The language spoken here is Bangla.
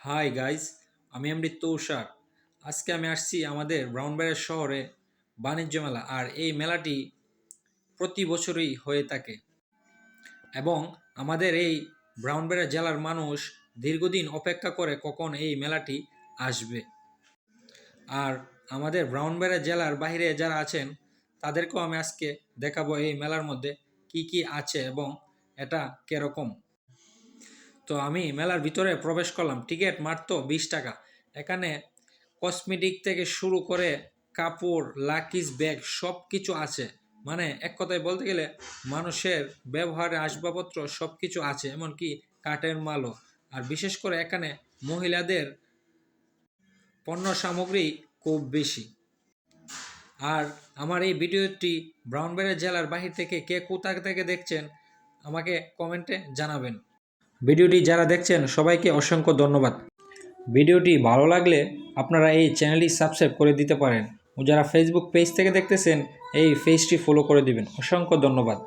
হাই গাইজ আমি এমডি তৌষার আজকে আমি আসছি আমাদের ব্রাউনবাড়িয়া শহরে বাণিজ্য মেলা, আর এই মেলাটি প্রতি বছরই হয়ে থাকে। এবং আমাদের এই ব্রাউনবাড়িয়া জেলার মানুষ দীর্ঘদিন অপেক্ষা করে কখন এই মেলাটি আসবে। আর আমাদের ব্রাউনবাড়িয়া জেলার বাইরে যারা আছেন, তাদেরকেও আমি আজকে দেখাবো এই মেলার মধ্যে কি কি আছে এবং এটা কীরকম। তো আমি মেলার ভিতরে প্রবেশ করলাম। টিকিট মাত্র বিশ টাকা। এখানে কসমেটিক থেকে শুরু করে কাপড় লাকিস ব্যাগ সব কিছু আছে। মানে এক কথায় বলতে গেলে মানুষের ব্যবহারের আসবাবপত্র সব কিছু আছে, এমনকি কাঠের মালও। আর বিশেষ করে এখানে মহিলাদের পণ্য সামগ্রী খুব বেশি। আর আমার এই ভিডিওটি ব্রাউনবাড়িয়া জেলার বাহির থেকে কে কোথা থেকে দেখছেন, আমাকে কমেন্টে জানাবেন। ভিডিওটি যারা দেখছেন, সবাইকে অসংখ্য ধন্যবাদ। ভিডিওটি ভালো লাগলে আপনারা এই চ্যানেলটি সাবস্ক্রাইব করে দিতে পারেন। ও যারা ফেসবুক পেজ থেকে দেখতেছেন, এই পেজটি ফলো করে দিবেন। অসংখ্য ধন্যবাদ।